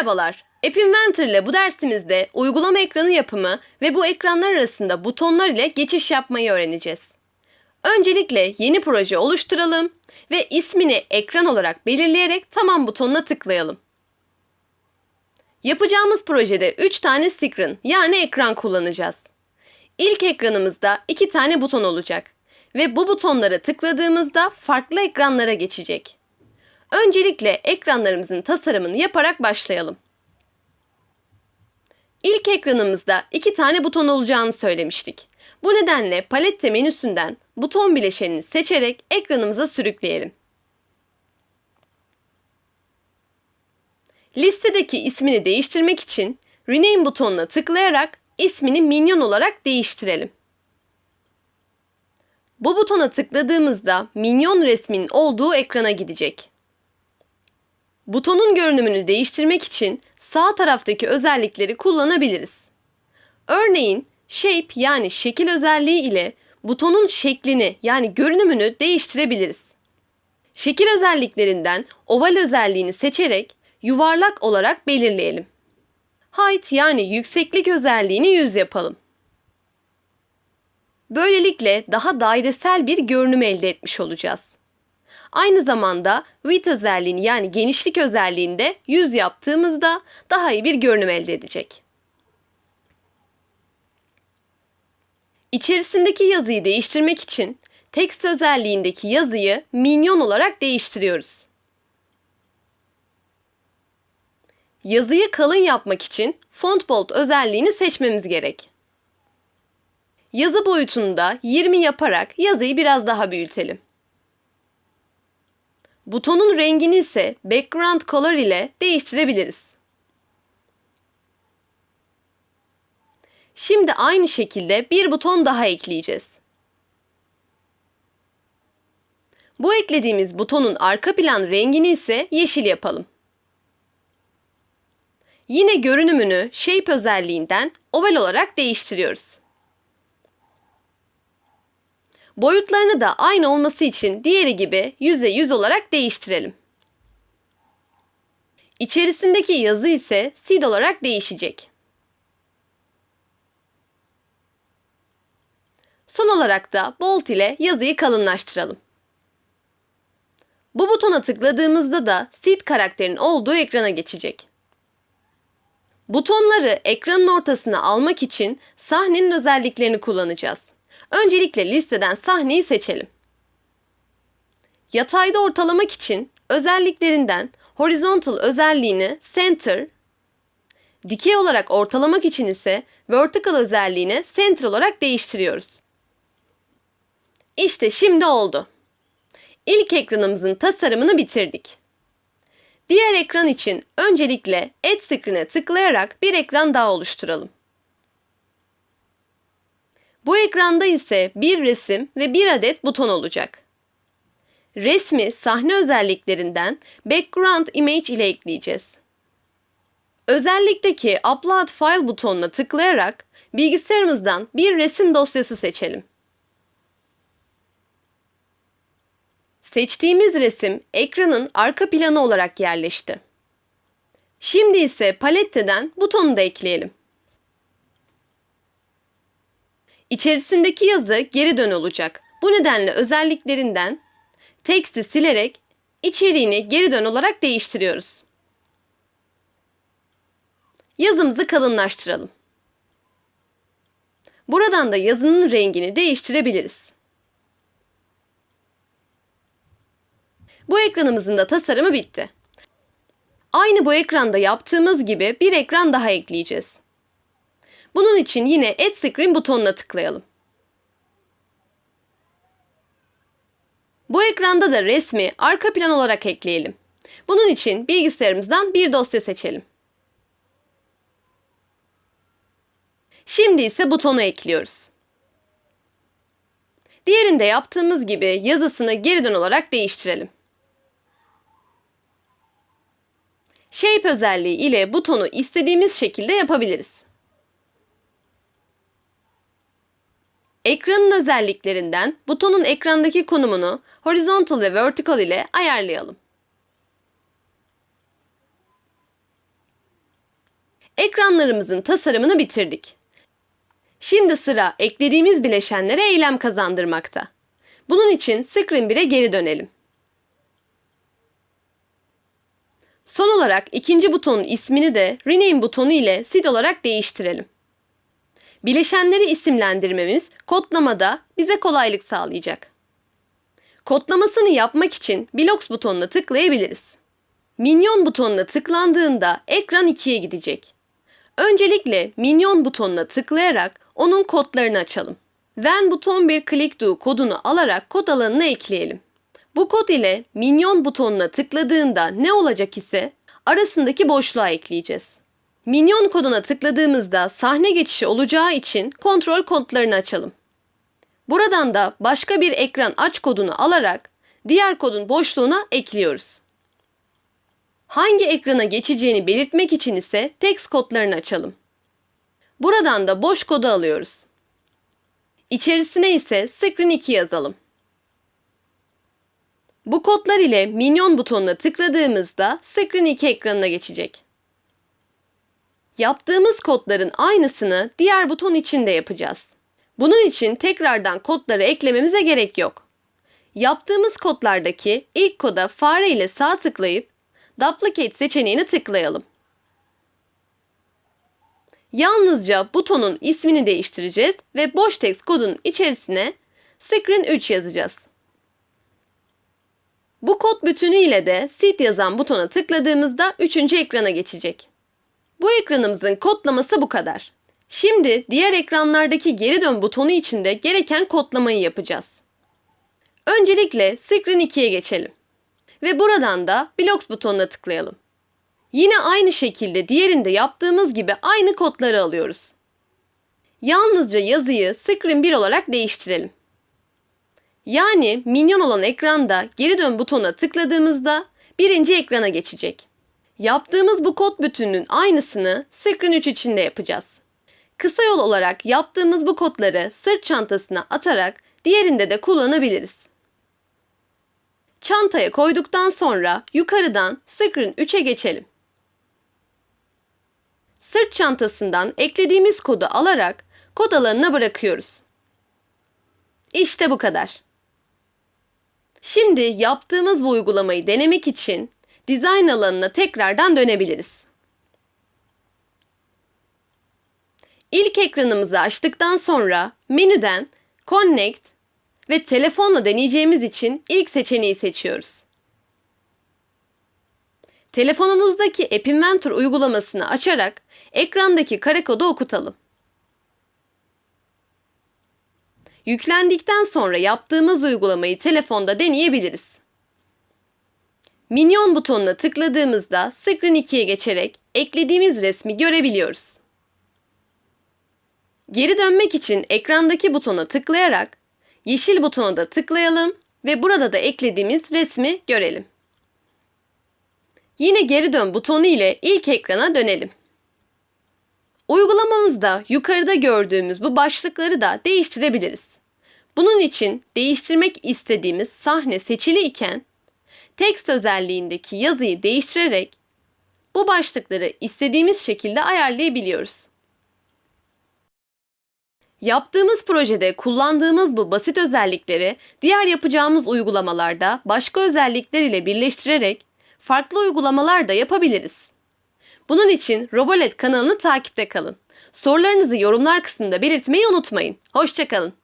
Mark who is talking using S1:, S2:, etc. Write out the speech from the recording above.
S1: Merhabalar. App Inventor ile bu dersimizde uygulama ekranı yapımı ve bu ekranlar arasında butonlar ile geçiş yapmayı öğreneceğiz. Öncelikle yeni proje oluşturalım ve ismini ekran olarak belirleyerek tamam butonuna tıklayalım. Yapacağımız projede 3 tane screen yani ekran kullanacağız. İlk ekranımızda 2 tane buton olacak ve bu butonlara tıkladığımızda farklı ekranlara geçecek. Öncelikle ekranlarımızın tasarımını yaparak başlayalım. İlk ekranımızda iki tane buton olacağını söylemiştik. Bu nedenle palette menüsünden buton bileşenini seçerek ekranımıza sürükleyelim. Listedeki ismini değiştirmek için Rename butonuna tıklayarak ismini Minyon olarak değiştirelim. Bu butona tıkladığımızda Minyon resminin olduğu ekrana gidecek. Butonun görünümünü değiştirmek için sağ taraftaki özellikleri kullanabiliriz. Örneğin shape yani şekil özelliği ile butonun şeklini yani görünümünü değiştirebiliriz. Şekil özelliklerinden oval özelliğini seçerek yuvarlak olarak belirleyelim. Height yani yükseklik özelliğini 100 yapalım. Böylelikle daha dairesel bir görünüm elde etmiş olacağız. Aynı zamanda width özelliğini yani genişlik özelliğinde 100 yaptığımızda daha iyi bir görünüm elde edecek. İçerisindeki yazıyı değiştirmek için text özelliğindeki yazıyı minyon olarak değiştiriyoruz. Yazıyı kalın yapmak için font bold özelliğini seçmemiz gerek. Yazı boyutunu da 20 yaparak yazıyı biraz daha büyütelim. Butonun rengini ise background color ile değiştirebiliriz. Şimdi aynı şekilde bir buton daha ekleyeceğiz. Bu eklediğimiz butonun arka plan rengini ise yeşil yapalım. Yine görünümünü shape özelliğinden oval olarak değiştiriyoruz. Boyutlarını da aynı olması için diğeri gibi %100 olarak değiştirelim. İçerisindeki yazı ise seed olarak değişecek. Son olarak da bold ile yazıyı kalınlaştıralım. Bu butona tıkladığımızda da seed karakterinin olduğu ekrana geçecek. Butonları ekranın ortasına almak için sahnenin özelliklerini kullanacağız. Öncelikle listeden sahneyi seçelim. Yatayda ortalamak için özelliklerinden horizontal özelliğini center, dikey olarak ortalamak için ise vertical özelliğini center olarak değiştiriyoruz. İşte şimdi oldu. İlk ekranımızın tasarımını bitirdik. Diğer ekran için öncelikle Add Screen'e tıklayarak bir ekran daha oluşturalım. Bu ekranda ise bir resim ve bir adet buton olacak. Resmi sahne özelliklerinden Background Image ile ekleyeceğiz. Özellikteki Upload File butonuna tıklayarak bilgisayarımızdan bir resim dosyası seçelim. Seçtiğimiz resim ekranın arka planı olarak yerleşti. Şimdi ise paletteden butonu da ekleyelim. İçerisindeki yazı geri dön olacak. Bu nedenle özelliklerinden teksti silerek içeriğini geri dön olarak değiştiriyoruz. Yazımızı kalınlaştıralım. Buradan da yazının rengini değiştirebiliriz. Bu ekranımızın da tasarımı bitti. Aynı bu ekranda yaptığımız gibi bir ekran daha ekleyeceğiz. Bunun için yine Add Screen butonuna tıklayalım. Bu ekranda da resmi arka plan olarak ekleyelim. Bunun için bilgisayarımızdan bir dosya seçelim. Şimdi ise butonu ekliyoruz. Diğerinde yaptığımız gibi yazısını geri dön olarak değiştirelim. Shape özelliği ile butonu istediğimiz şekilde yapabiliriz. Ekranın özelliklerinden butonun ekrandaki konumunu horizontal ve vertical ile ayarlayalım. Ekranlarımızın tasarımını bitirdik. Şimdi sıra eklediğimiz bileşenlere eylem kazandırmakta. Bunun için Screen 1'e geri dönelim. Son olarak ikinci butonun ismini de Rename butonu ile Seed olarak değiştirelim. Bileşenleri isimlendirmemiz kodlamada bize kolaylık sağlayacak. Kodlamasını yapmak için Blocks butonuna tıklayabiliriz. Minyon butonuna tıklandığında ekran 2'ye gidecek. Öncelikle Minyon butonuna tıklayarak onun kodlarını açalım. When buton bir click do kodunu alarak kod alanına ekleyelim. Bu kod ile Minyon butonuna tıkladığında ne olacak ise arasındaki boşluğa ekleyeceğiz. Minyon koduna tıkladığımızda sahne geçişi olacağı için kontrol kodlarını açalım. Buradan da başka bir ekran aç kodunu alarak diğer kodun boşluğuna ekliyoruz. Hangi ekrana geçeceğini belirtmek için ise text kodlarını açalım. Buradan da boş kodu alıyoruz. İçerisine ise Screen 2 yazalım. Bu kodlar ile Minyon butonuna tıkladığımızda Screen 2 ekranına geçecek. Yaptığımız kodların aynısını diğer buton için de yapacağız. Bunun için tekrardan kodları eklememize gerek yok. Yaptığımız kodlardaki ilk koda fare ile sağ tıklayıp Duplicate seçeneğini tıklayalım. Yalnızca butonun ismini değiştireceğiz ve boş text kodun içerisine Screen 3 yazacağız. Bu kod bütünüyle de Seed yazan butona tıkladığımızda 3. ekrana geçecek. Bu ekranımızın kodlaması bu kadar. Şimdi diğer ekranlardaki geri dön butonu için de gereken kodlamayı yapacağız. Öncelikle Screen 2'ye geçelim. Ve buradan da Blocks butonuna tıklayalım. Yine aynı şekilde diğerinde yaptığımız gibi aynı kodları alıyoruz. Yalnızca yazıyı Screen 1 olarak değiştirelim. Yani minyon olan ekranda geri dön butonuna tıkladığımızda birinci ekrana geçecek. Yaptığımız bu kod bütününün aynısını Screen 3 için de yapacağız. Kısa yol olarak yaptığımız bu kodları sırt çantasına atarak diğerinde de kullanabiliriz. Çantaya koyduktan sonra yukarıdan Screen 3'e geçelim. Sırt çantasından eklediğimiz kodu alarak kod alanına bırakıyoruz. İşte bu kadar. Şimdi yaptığımız bu uygulamayı denemek için Design alanına tekrardan dönebiliriz. İlk ekranımızı açtıktan sonra menüden Connect ve telefonla deneyeceğimiz için ilk seçeneği seçiyoruz. Telefonumuzdaki App Inventor uygulamasını açarak ekrandaki kare kodu okutalım. Yüklendikten sonra yaptığımız uygulamayı telefonda deneyebiliriz. Minyon butonuna tıkladığımızda Screen 2'ye geçerek eklediğimiz resmi görebiliyoruz. Geri dönmek için ekrandaki butona tıklayarak yeşil butona da tıklayalım ve burada da eklediğimiz resmi görelim. Yine geri dön butonu ile ilk ekrana dönelim. Uygulamamızda yukarıda gördüğümüz bu başlıkları da değiştirebiliriz. Bunun için değiştirmek istediğimiz sahne seçili iken text özelliğindeki yazıyı değiştirerek bu başlıkları istediğimiz şekilde ayarlayabiliyoruz. Yaptığımız projede kullandığımız bu basit özellikleri diğer yapacağımız uygulamalarda başka özellikler ile birleştirerek farklı uygulamalar da yapabiliriz. Bunun için Robolet kanalını takipte kalın. Sorularınızı yorumlar kısmında belirtmeyi unutmayın. Hoşçakalın.